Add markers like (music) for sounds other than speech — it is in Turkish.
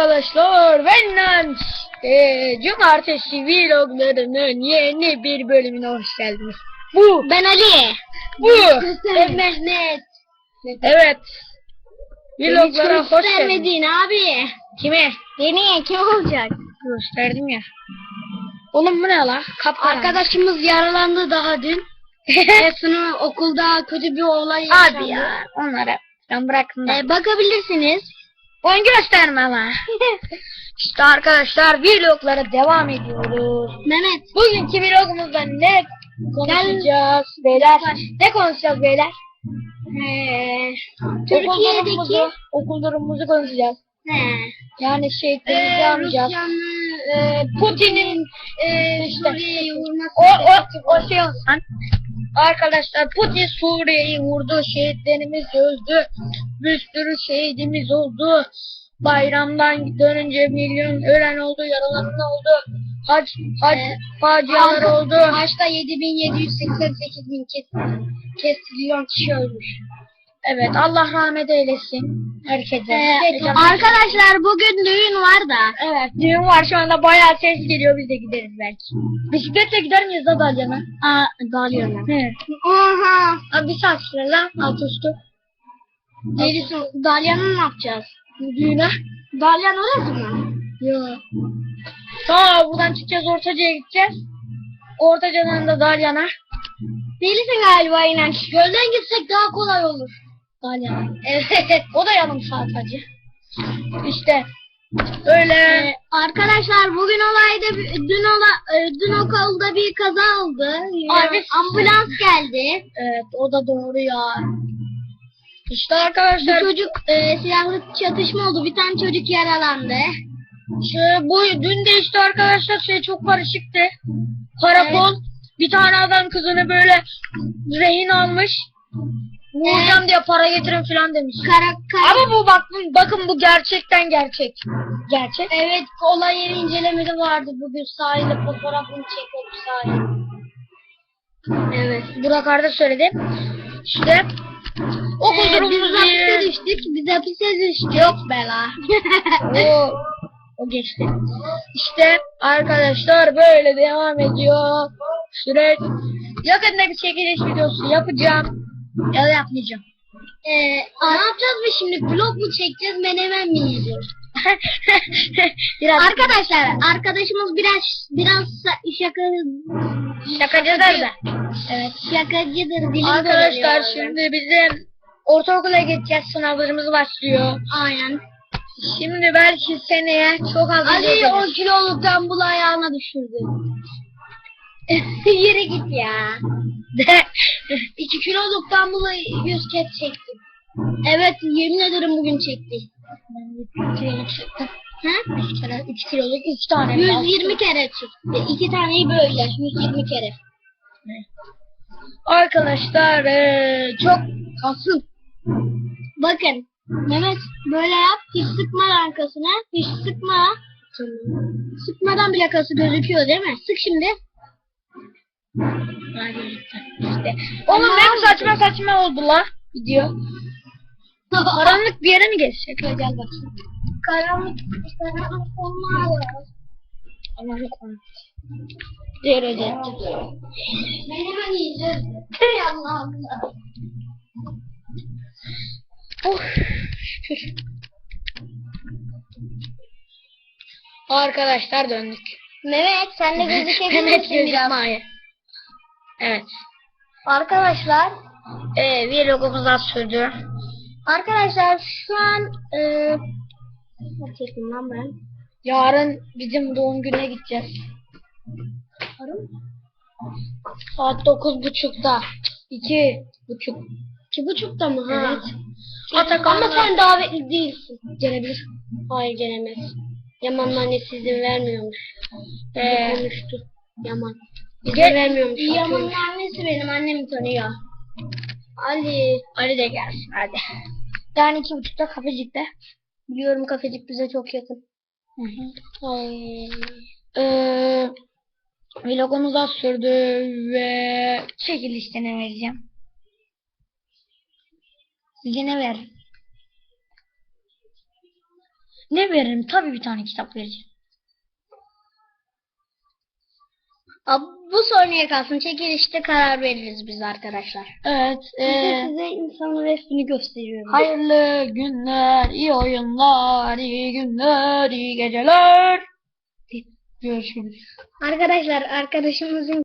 arkadaşlar ben Nans. Ee, Cumartesi vloglarının yeni bir bölümüne hoş geldiniz. Bu, Ben Ali. bu, (laughs) Ben Mehmet. evet. Vloglara hoş geldiniz. göstermedin abi. Kime? Beni kim olacak? Gösterdim ya. Oğlum bu ne la? Kapkara. Arkadaşımız yaralandı daha dün. (laughs) Ve sınıf okulda kötü bir olay yaşandı. Abi ya onları ben bırakın. Ee, bakabilirsiniz. Oyun gösterme ama. (laughs) işte arkadaşlar vloglara devam ediyoruz. Mehmet. Bugünkü vlogumuzda ne konuşacağız beyler? Ne konuşacağız beyler? Ee, Türkiye'deki okul durumumuzu konuşacağız. he, Yani şehitlerimizi ee. Rusya'nın Ee, Putin'in e, işte o o o şey olsan arkadaşlar Putin Suriye'yi vurdu, şehitlerimiz öldü, bir sürü şehidimiz oldu. Bayramdan dönünce milyon ölen oldu, yaralanan oldu. Hac, hac facialar oldu. Maçta 7788 bin kes, kesiliyon kişi ölmüş. Evet, Allah rahmet eylesin herkese. Ee, arkadaşlar bugün düğün var da. Evet, düğün var şu anda bayağı ses geliyor, biz de gideriz belki. Bisikletle gider miyiz da Dalyan'a? Aa, dalıyorum He. Oha. Abi saat sürer lan, alt üstü. Gerisi Dalyan'ı ne yapacağız? Düğüne. Dalyan orası mı? Yok. Tamam buradan çıkacağız Ortaca'ya gideceğiz. Ortaca'dan da Dalyan'a. Delisin galiba inan. Gölden gitsek daha kolay olur. Dalyan'a. Evet. (laughs) O da yarım saat hacı. İşte. Öyle. Ee, arkadaşlar bugün olayda dün ola, e, dün okulda bir kaza oldu. Abi- ambulans geldi. evet o da doğru ya. İşte Bir arkadaşlar. çocuk e, silahlı çatışma oldu. Bir tane çocuk yaralandı. Şey, bu dün de işte arkadaşlar şey çok karışıktı. Karakol bir tane adam kızını böyle rehin almış. Vuracağım diye para getirin falan demiş. Kara, kara- Ama bu bak bakın bu gerçekten gerçek. Gerçek. Evet olay yeri incelemesi vardı bugün sahilde fotoğrafını çekildi sahil. Evet. Burak Arda söyledi. İşte okul Ee, biz hapise düştük. Biz hapise düştük. Yok bela. (laughs) O, o geçti. İşte arkadaşlar böyle devam ediyor. Süreç. Yakında bir çekiliş videosu yapacağım. Ya yapmayacağım. Ee, ne yapacağız biz şimdi? Vlog mu çekeceğiz, menemen mi yiyeceğiz? (laughs) Biraz Arkadaşlar, arkadaşımız biraz biraz şaka şakacıdır da. Evet, şakacıdır. Arkadaşlar şimdi bizim ortaokula gideceğiz. Sınavlarımız başlıyor. Aynen. Şimdi belki seneye çok az Ali o gelir. kiloluk dumbbell ayağına düşürdü. (laughs) Yere git ya. 2 kiloluk dumbbell'ı 100 kez çektim. Evet, yemin ederim bugün çekti. Ben 3 kiloluk çıktım. Ha? 3 kere 3 kiloluk 3 tane. 120 kere çıktı. İki taneyi böyle 120 kere. Arkadaşlar eee, çok Kasım. Bakın Mehmet böyle yap hiç sıkma arkasına hiç sıkma. Sıkmadan bile kası gözüküyor değil mi? Sık şimdi. işte. Oğlum ne saçma saçma oldu la video. Karanlık bir yere mi geçecek? Gel bakayım. Karanlık karanlık olmaz. Karanlık olmuş. Diğer ödeyeceğiz. Ben hemen yiyeceğiz. Allah Allah. Oh. Arkadaşlar döndük. Mehmet sen de Mehmet biraz? gözükmeye. Evet. Arkadaşlar Ee, vlogumuz az sürdü. Arkadaşlar şu an eee ne çektim lan ben? Yarın bizim doğum gününe gideceğiz. Arım? Saat dokuz buçukta. İki buçuk. İki buçukta mı? Ha. Evet. Ama sen davetli değilsin. gelebilir. Hayır gelemez. Yaman'ın annesi izin vermiyormuş. Ee, konuştu. Yaman. İzin Gel- vermiyormuş. Yaman'ın annesi benim annemi tanıyor. Ali. Ali de gelsin hadi. Yani iki buçukta kafecikte. Biliyorum kafecik bize çok yakın. Hı hı. Ay. Ee, vlogumuz az sürdü ve çekilişte ne vereceğim? Sizce ne ver? Ne veririm? Tabii bir tane kitap vereceğim. Ab, bu sonraya kalsın. Çekilişte karar veririz biz arkadaşlar. Evet. De eee, size insanın resmini gösteriyoruz. hayırlı günler, iyi oyunlar, iyi günler, iyi geceler. Görüşürüz. Arkadaşlar arkadaşımızın